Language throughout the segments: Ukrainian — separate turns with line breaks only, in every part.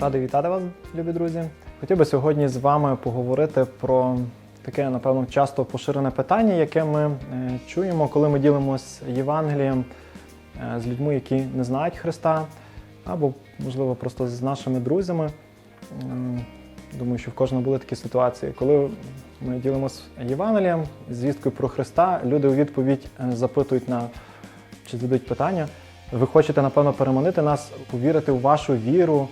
Радий вітати вас, любі друзі. Хотів би сьогодні з вами поговорити про таке, напевно, часто поширене питання, яке ми е, чуємо, коли ми ділимося Євангелієм е, з людьми, які не знають Христа, або, можливо, просто з нашими друзями. Думаю, що в кожного були такі ситуації. Коли ми ділимося Євангелієм, звісткою про Христа, люди у відповідь е, запитують на чи задають питання. Ви хочете, напевно, переманити нас, повірити у вашу віру.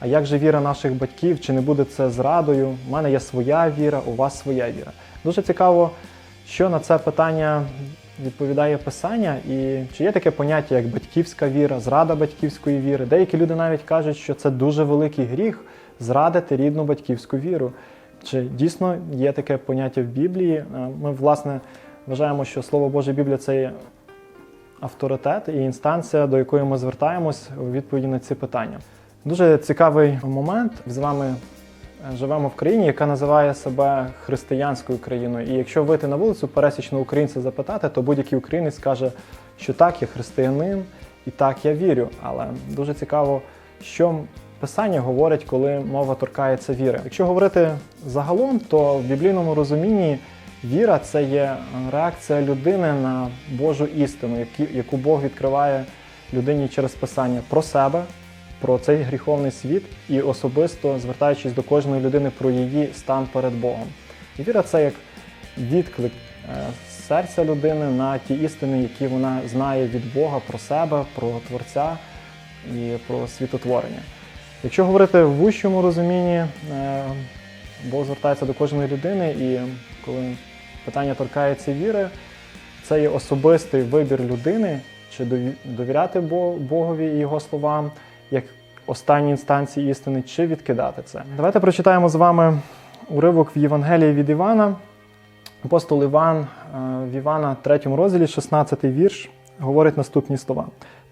А як же віра наших батьків? Чи не буде це зрадою? У мене є своя віра, у вас своя віра. Дуже цікаво, що на це питання відповідає Писання, і чи є таке поняття, як батьківська віра, зрада батьківської віри. Деякі люди навіть кажуть, що це дуже великий гріх зрадити рідну батьківську віру. Чи дійсно є таке поняття в Біблії? Е, Ми, власне, вважаємо, що Слово Боже Біблія це є авторитет і інстанція, до якої ми звертаємось у відповіді на ці питання. Дуже цікавий момент. З вами е, живемо в країні, яка називає себе християнською країною. І якщо вийти на вулицю пересічного українця запитати, то будь-який українець скаже, що так, я християнин і так я вірю. Але дуже цікаво, що Писання говорить, коли мова торкається віри. Якщо говорити загалом, то в біблійному розумінні віра це є реакція людини на Божу істину, яку Бог відкриває людині через Писання про себе, про цей гріховний світ і особисто звертаючись до кожної людини про її стан перед Богом. І віра це як відклик е, серця людини на ті істини, які вона знає від Бога про себе, про Творця і про світотворення. Якщо говорити в вищому розумінні, е, Бог звертається до кожної людини, і коли питання торкається віри, це є особистий вибір людини, чи довіряти Богові і Його словам, як останній інстанції істини, чи відкидати це. Давайте прочитаємо з вами уривок в Євангелії від Івана. Апостол Іван е, в Івана 3 розділі, 16 вірш, говорить наступні слова: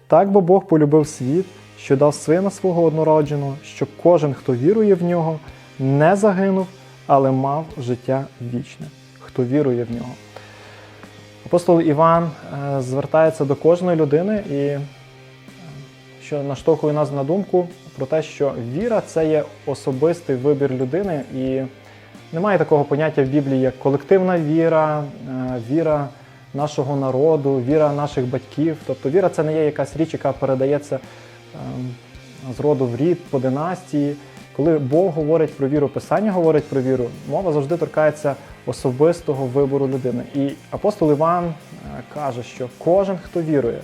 Так бо Бог полюбив світ, що дав сина свого однородженого, щоб кожен, хто вірує в нього, не загинув, але мав життя вічне, хто вірує в нього. Апостол Іван е, звертається до кожної людини і що наштовхує нас на думку про те, що віра це є особистий вибір людини, і немає такого поняття в Біблії, як колективна віра, е, віра нашого народу, віра наших батьків. Тобто віра це не є якась річ, яка передається ем, з роду в рід, по династії. Коли Бог говорить про віру, Писання говорить про віру, мова завжди торкається особистого вибору людини. І апостол Іван е, каже, що кожен, хто вірує,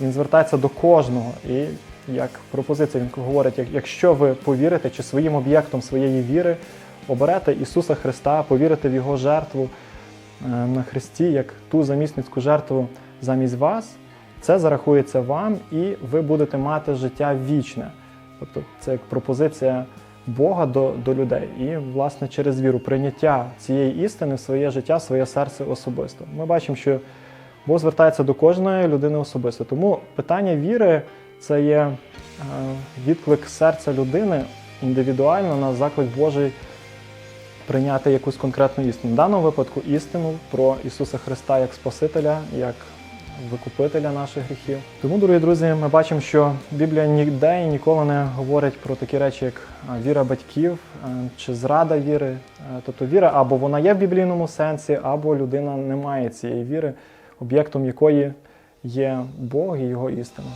він звертається до кожного. І як пропозиція він говорить, якщо ви повірите чи своїм об'єктом своєї віри оберете Ісуса Христа, повірите в Його жертву е, на Христі, як ту замісницьку жертву замість вас, це зарахується вам, і ви будете мати життя вічне. Тобто це як пропозиція Бога до, до людей. І, власне, через віру, прийняття цієї істини в своє життя, в своє серце особисто. Ми бачимо, що Бог звертається до кожної людини особисто. Тому питання віри це є е, відклик серця людини індивідуально на заклик Божий прийняти якусь конкретну істину. В даному випадку істину про Ісуса Христа як Спасителя, як викупителя наших гріхів. Тому, дорогі друзі, ми бачимо, що Біблія ніде і ніколи не говорить про такі речі, як віра батьків е, чи зрада віри. Е, Тобто віра або вона є в біблійному сенсі, або людина не має цієї віри, об'єктом якої є Бог і його істина.